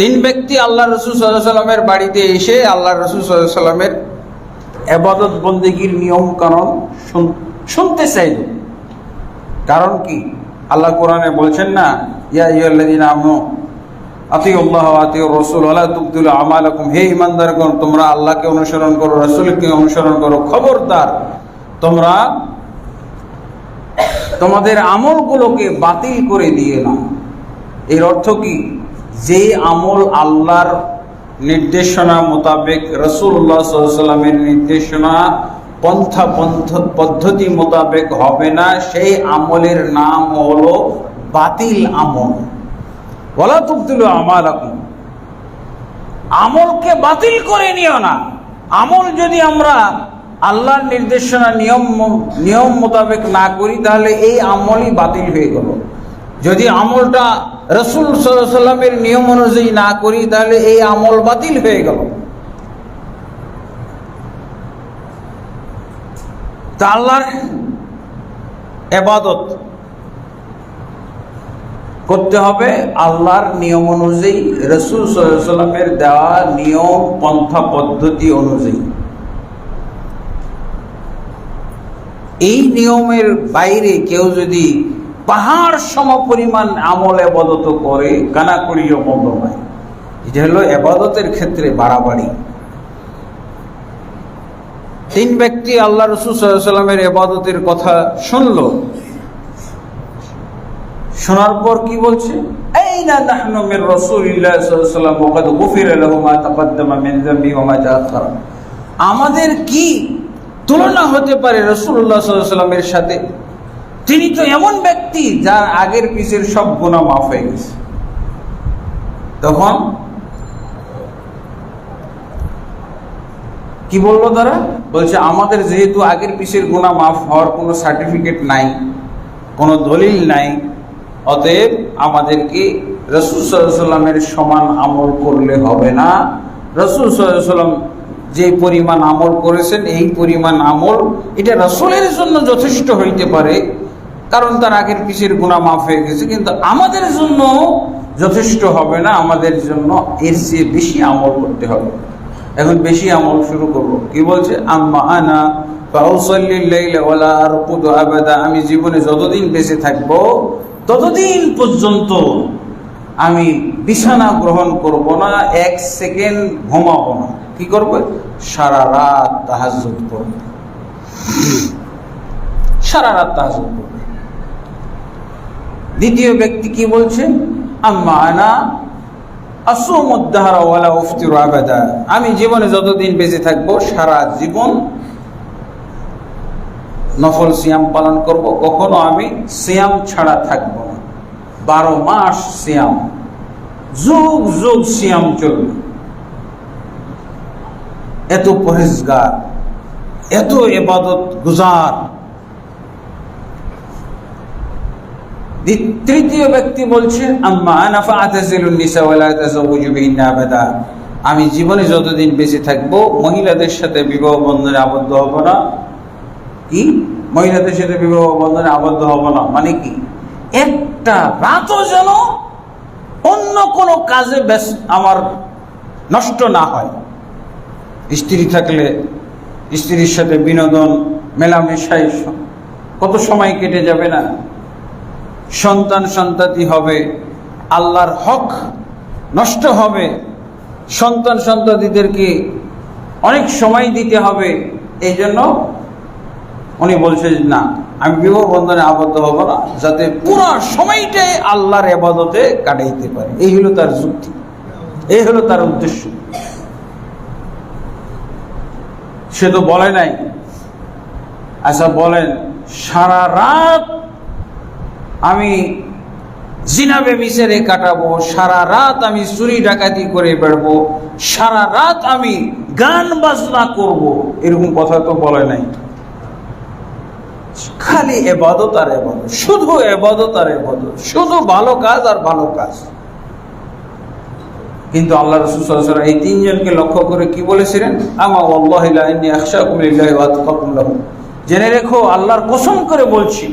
তিন ব্যক্তি আল্লাহ রসুল সাল্লামের বাড়িতে এসে আল্লাহ রসুল সাল্লামের এবাদত বন্দীগীর নিয়ম শুন- শুনতে চাইল। কারণ কি? আল্লাহ কোরআনে বলছেন না, ইয়া ইয়ুল্লাযীনা আমানু, আতিউল্লাহ ওয়া আতিউর রাসূল ওয়া লা তুবতিলু আমালাকুম। হে ঈমানদারগণ, তোমরা আল্লাহকে অনুসরণ করো, রাসূলকে অনুসরণ করো। খবরদার, তোমরা তোমাদের আমলগুলোকে বাতিল করে দিয়ে না এর অর্থ কি? যে আমল আল্লাহর নির্দেশনা মোতাবেক রসুল্লাহ সাল্লামের নির্দেশনা পন্থা পন্থ পদ্ধতি মোতাবেক হবে না, সেই আমলের নাম হলো বাতিল আমল। বলা তুবতুল আমাল আমলকে বাতিল করে নিও না। আমল যদি আমরা আল্লাহর নির্দেশনা নিয়ম নিয়ম মোতাবেক না করি, তাহলে এই আমলই বাতিল হয়ে গেল। যদি আমলটা রসুল সাল্লামের নিয়ম অনুযায়ী না করি, তাহলে এই আমল বাতিল হয়ে গেল। তা আল্লাহর এবাদত করতে হবে আল্লাহর নিয়ম অনুযায়ী, রসুল সাল্লামের দেওয়া নিয়ম, পন্থা, পদ্ধতি অনুযায়ী। এই নিয়মের বাইরে কেউ যদি পাহাড় সম পরিমাণ আমল এবাদত করে কানা করিও বন্ধ নয়। এটা হলো এবাদতের ক্ষেত্রে বাড়াবাড়ি। তিন ব্যক্তি আল্লাহ রসুল সাল্লামের এবাদতের কথা শুনলো। শোনার পর কি বলছে? আমাদের কি তুলনা হতে পারে আলাইহি ওয়াসাল্লামের সাথে? তিনি তো এমন ব্যক্তি যার আগের পিছের সব গুনাহ মাফ হয়ে গেছে। তখন কি বলল তারা? বলছে, আমাদের যেহেতু আগের পিছের গুনাহ মাফ হওয়ার কোনো সার্টিফিকেট নাই, কোনো দলিল নাই, অতএব আমাদেরকে রসুল সাল্লামের সমান আমল করলে হবে না। রসুল সাল্লাম যে পরিমাণ আমল করেছেন, এই পরিমাণ আমল এটা রসুলের জন্য যথেষ্ট হইতে পারে। কারণ তার আগের পিছের গুণা মাফ হয়ে গেছে, কিন্তু আমাদের জন্য যথেষ্ট হবে না, আমাদের জন্য এর চেয়ে বেশি আমল করতে হবে। এখন বেশি আমল শুরু করব। কি বলছে? আম্মা আনা আমি জীবনে যতদিন বেঁচে থাকব, ততদিন পর্যন্ত আমি বিছানা গ্রহণ করব না, এক সেকেন্ড ঘুমাবো না। কি করব? সারা রাত তাহাজ্জুদ করব সারা রাত তাহাজ্জুদ করব দ্বিতীয় ব্যক্তি কি বলছে? আমি জীবনে যতদিন বেঁচে থাকব, সারা জীবন নফল সিয়াম পালন করব। কখনো আমি সিয়াম ছাড়া থাকব না। বারো মাস সিয়াম। যুগ যুগ সিয়াম চলবে। এত পরেজগার এত এবাদত গুজার। তৃতীয় ব্যক্তি বলছে আমি জীবনে যতদিন বেঁচে থাকব, মহিলাদের সাথে বিবাহ বন্ধনে আবদ্ধ হব না। কি? মহিলাদের সাথে বিবাহ বন্ধনে আবদ্ধ হব না? মানে কি? একটা রাতও যেন অন্য কোনো কাজে আমার নষ্ট না হয়। স্ত্রী থাকলে স্ত্রীর সাথে বিনোদন মেলামেশায় স- কত সময় কেটে যাবে না? সন্তান সন্তাতি হবে আল্লাহর হক নষ্ট হবে সন্তান সন্তাতিদেরকে অনেক সময় দিতে হবে এই জন্য উনি বলছে যে, না আমি বিবাহ বন্ধনে আবদ্ধ হব না যাতে পুরো সময়টাই আল্লাহর এবাদতে কাটাইতে পারে। এই হলো তার যুক্তি। এই হলো তার উদ্দেশ্য। সে তো বলে নাই। আচ্ছা বলেন সারা রাত আমি জিনাবে মিশরে কাটাবো, সারা রাত আমি চুরি ডাকাতি করে বেড়বো, সারা রাত আমি গান বাজনা করব। এরকম কথা তো বলে নাই। খালি এবাদত আর এবাদত, শুধু এবাদত আর এবাদত, শুধু ভালো কাজ আর ভালো কাজ। কিন্তু আল্লাহ রসুল এই তিনজনকে লক্ষ্য করে কি বলেছিলেন? আমা ওয়াল্লাহি লা ইন্নী আখশাকুম লিল্লাহি ওয়া আতকাকুম লাহু জেনে রেখো, আল্লাহর কসম করে বলছি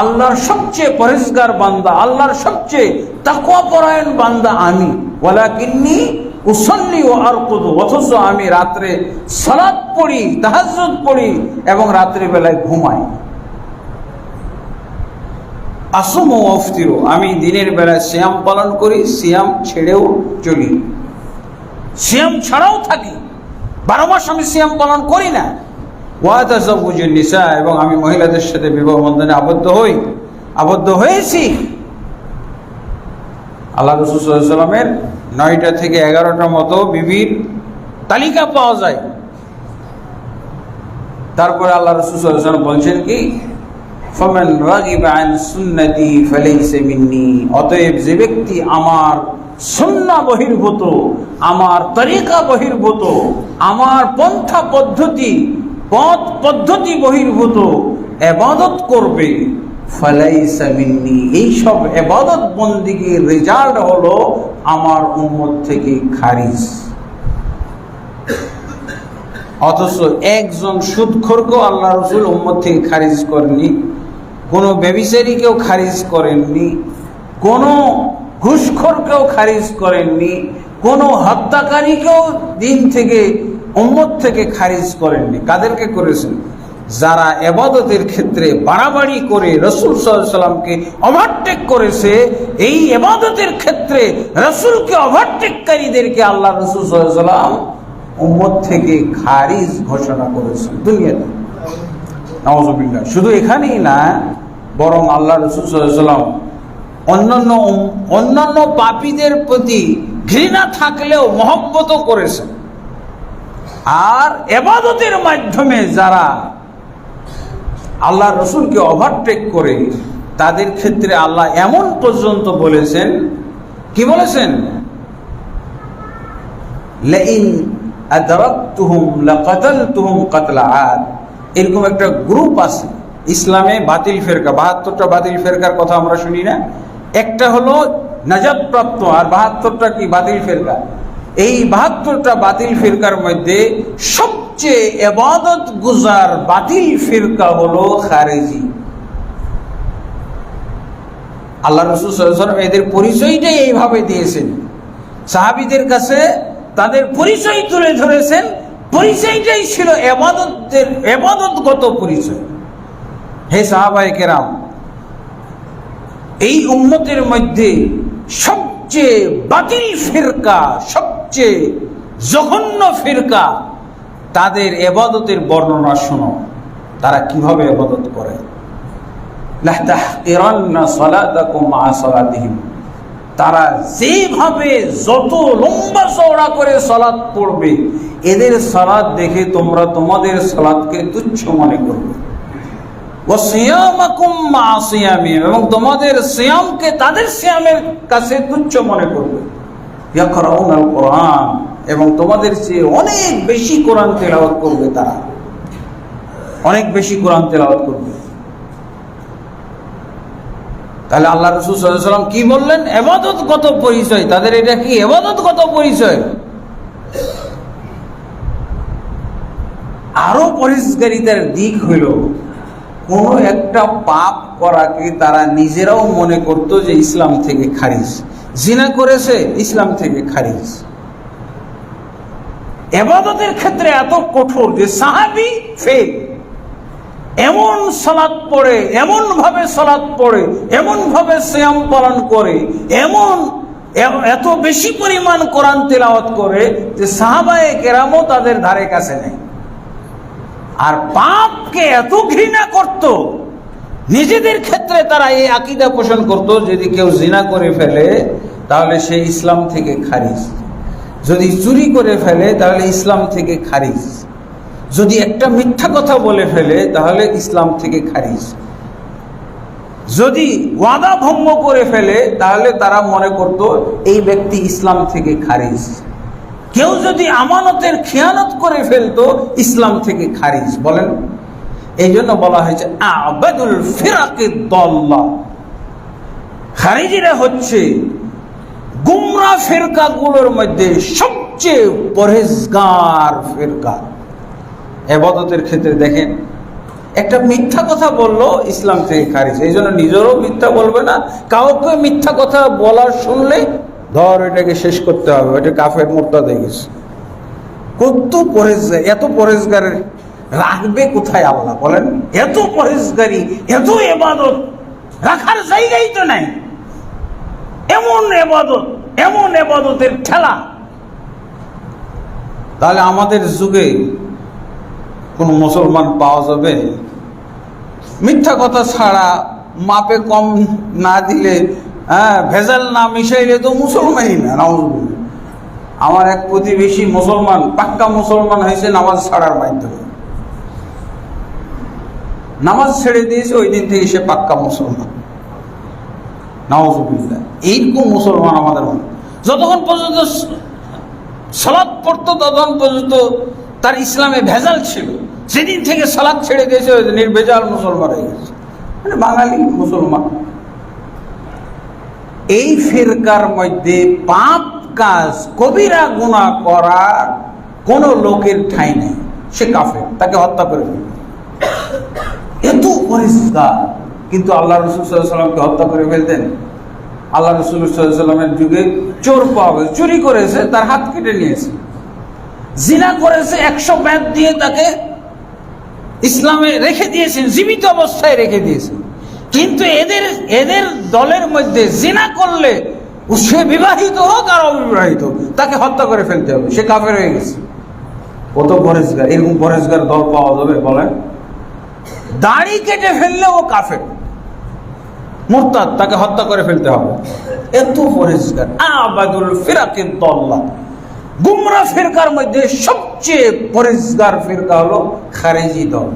আল্লাহর সবচেয়ে পরেজগার বান্দা, আল্লাহর সবচেয়ে তাকওয়া পরায়ণ বান্দা আমি। ওয়ালাকিন্নি উসল্লি ও আর কুদু অথচ আমি রাত্রে সালাত পড়ি, তাহাজ্জুদ পড়ি এবং রাত্রি বেলায় ঘুমাই। আসম ও অফতিরো, আমি দিনের বেলায় শ্যাম পালন করি শ্যাম ছেড়েও চলি। শ্যাম ছাড়াও থাকি। বারো মাস আমি শ্যাম পালন করি না। এবং আমি মহিলাদের সাথে বিবাহ বন্ধনে আবদ্ধ হই। আবদ্ধ হয়েছি। আল্লাহ রসুলামের নয়টা থেকে এগারোটার মতো বিবির তালিকা পাওয়া যায়। তারপরে আল্লাহ রসুল বলছেন কি, ফমান রাগিব সুন্নতি ফালাইসা মিন্নি অতএব যে ব্যক্তি আমার সুন্নাহ বহির্ভূত, আমার তরিকা বহির্ভূত, আমার পন্থা পদ্ধতি পথ পদ্ধতি বহির্ভূত, এবাদত করবে। মিন্নি, এইসব এবাদত বন্দিগির রেজাল্ট হলো আমার উম্মত থেকে খারিজ। অথচ একজন সুদখোরকেও আল্লাহ রসুল উম্মত থেকে খারিজ করেননি, কোনো ব্যবিচারীকেও খারিজ করেননি, কোনো ঘুষখোরকেও খারিজ করেননি, কোনো হত্যাকারীকেও দিন থেকে উম্মত থেকে খারিজ করেননি, কাদেরকে করেছেন? যারা এবাদতের ক্ষেত্রে বাড়াবাড়ি করে রসুল সাল্লামকে ওভারটেক করেছে, এই এবাদতের ক্ষেত্রে রসুলকে ওভারটেককারীদেরকে আল্লাহ রসুল সাল্লাম উম্মত থেকে খারিজ ঘোষণা করেছেন দুনিয়াতে। নওয়াজবিল্লাহ শুধু এখানেই না, বরং আল্লাহ রসুল সাল্লাম অন্যান্য অন্যান্য পাপীদের প্রতি ঘৃণা থাকলেও মহব্বতও করেছেন। আর এবাদতের মাধ্যমে যারা আল্লাহ রসুলকে ওভারটেক করে, তাদের ক্ষেত্রে আল্লাহ এমন পর্যন্ত বলেছেন, কি বলেছেন? এরকম একটা গ্রুপ আছে, ইসলামে বাতিল ফেরকা, বাহাত্তরটা বাতিল ফেরকার কথা আমরা শুনি না। একটা হলো নাজাদপ্রাপ্ত, আর বাহাত্তরটা কি বাতিল ফেরকা? এই বাহাত্তরটা বাতিল ফিরকার মধ্যে সবচেয়ে এবাদত গুজার বাতিল ফিরকা হলো খারেজি। আল্লাহ রসুল এদের পরিচয়টাই এইভাবে দিয়েছেন। সাহাবিদের কাছে তাদের পরিচয় তুলে ধরেছেন। পরিচয়টাই ছিল এবাদতের এবাদতগত পরিচয়। হে সাহাবাই কেরাম, এই উন্নতির মধ্যে সবচেয়ে বাতিল ফিরকা সবচেয়ে জঘন্য ফিরকা তাদের এবাদতের বর্ণনা শোনো। তারা কীভাবে এবাদত করে? তারা যেভাবে যত লম্বা চওড়া করে সলাদ পড়বে, এদের সলাদ দেখে তোমরা তোমাদের সলাদকে তুচ্ছ মনে করবে। এবং তোমাদের সিয়ামকে তাদের সিয়ামের কাছে তুচ্ছ মনে করবে। কোরআন এবং তোমাদের চেয়ে অনেক বেশি কোরআন তেলাওয়াত করবে তারা। অনেক বেশি কোরআন তেলাওয়াত করবে। তাহলে আল্লাহ রসুল সাল্লাম কি বললেন? এবাদত কত পরিচয়। তাদের এটা কি? এবাদত কত পরিচয়। আরও পরিষ্কারিতার দিক হইল, কোন একটা পাপ করাকে তারা নিজেরাও মনে করত যে ইসলাম থেকে খারিজ। জিনা করেছে ইসলাম থেকে খারিজ। এবাদতের ক্ষেত্রে এত কঠোর যে সাহাবি ফেল এমন সালাদ পড়ে এমন ভাবে সালাদ পড়ে এমন ভাবে শ্যাম পালন করে, এমন এত বেশি পরিমাণ কোরআন তেলাওয়াত করে যে সাহাবায়ে কেরামও তাদের ধারে কাছে নেই। আর পাপকে এত ঘৃণা করত নিজেদের ক্ষেত্রে তারা এই আকিদা পোষণ করত, যদি কেউ জিনা করে ফেলে, তাহলে সে ইসলাম থেকে খারিজ। যদি চুরি করে ফেলে, তাহলে ইসলাম থেকে খারিজ। যদি একটা মিথ্যা কথা বলে ফেলে, তাহলে ইসলাম থেকে খারিজ। যদি ওয়াদা ভঙ্গ করে ফেলে, তাহলে তারা মনে করত, এই ব্যক্তি ইসলাম থেকে খারিজ। কেউ যদি আমানতের খেয়ানত করে ফেলতো, ইসলাম থেকে খারিজ। বলেন। এই জন্য বলা হয়েছে, আবাদুল ফিরাকে খারিজিরা হচ্ছে গুমরা ফেরকাগুলোর মধ্যে সবচেয়ে পরেজগার ফেরকা। এবাদতের ক্ষেত্রে দেখেন, একটা মিথ্যা কথা বলল ইসলাম থেকে খারিজ। এই জন্য নিজেরও মিথ্যা বলবে না, কাউকে মিথ্যা কথা বলার শুনলে ধর এটাকে শেষ করতে হবে, ওইটা কাফের মোর্তা দেখেছে কত পরেজগার এত পরেজগারের রাখবে কোথায় আল্লাহ বলেন? এত পরেজগারি এত এবাদত, রাখার জায়গাই তো নাই। এমন এবাদত, এমন এবাদতের খেলা। তাহলে আমাদের যুগে কোন মুসলমান পাওয়া যাবে? মিথ্যা কথা ছাড়া মাপে কম না দিলে হ্যাঁ ভেজাল না মিশাইলে তো মুসলমানই না। আমার এক প্রতিবেশী মুসলমান, পাক্কা মুসলমান হয়েছে নামাজ ছাড়ার মাধ্যমে। নামাজ ছেড়ে দিয়েছে, ওই দিন থেকে সে পাক্কা মুসলমান। নাওজুবিল্লাহ এইরকম মুসলমান আমাদের মনে যতক্ষণ পর্যন্ত সালাদ পড়তো, ততক্ষণ পর্যন্ত তার ইসলামে ভেজাল ছিল। সেদিন থেকে সালাদ ছেড়ে দিয়েছে, ওই নির্ভেজাল মুসলমান হয়ে গেছে। মানে বাঙালি মুসলমান। এই ফিরকার মধ্যে পাপ কাজ, কবিরা গুণা করার কোন লোকের ঠাঁই নেই। সে কাফের, তাকে হত্যা করে ফেলবে এত পরিষ্কার কিন্তু আল্লাহ রসুল সাল্লামকে হত্যা করে ফেলতেন। আল্লাহ রসুল সাল্লামের যুগে চোর পাওয়া গেছে, চুরি করেছে, তার হাত কেটে নিয়েছে। জিনা করেছে, একশো ব্যাগ দিয়ে তাকে ইসলামে রেখে দিয়েছেন, জীবিত অবস্থায় রেখে দিয়েছেন। কিন্তু এদের এদের দলের মধ্যে জিনা করলে সে বিবাহিত হোক আর অবিবাহিত তাকে হত্যা করে ফেলতে হবে, সে কাফের হয়ে গেছে। কত পরেশগার এরকম পরেশগার দল পাওয়া যাবে, বলেন? দাড়ি কেটে ফেললে ও কাফের। মোরতাদ, তাকে হত্যা করে ফেলতে হবে। এত পরিষ্কার। আবাদুল ফিরাকের তল্লা। গুমরা ফিরকার মধ্যে সবচেয়ে পরিষ্কার ফিরকা হলো খারেজি দল।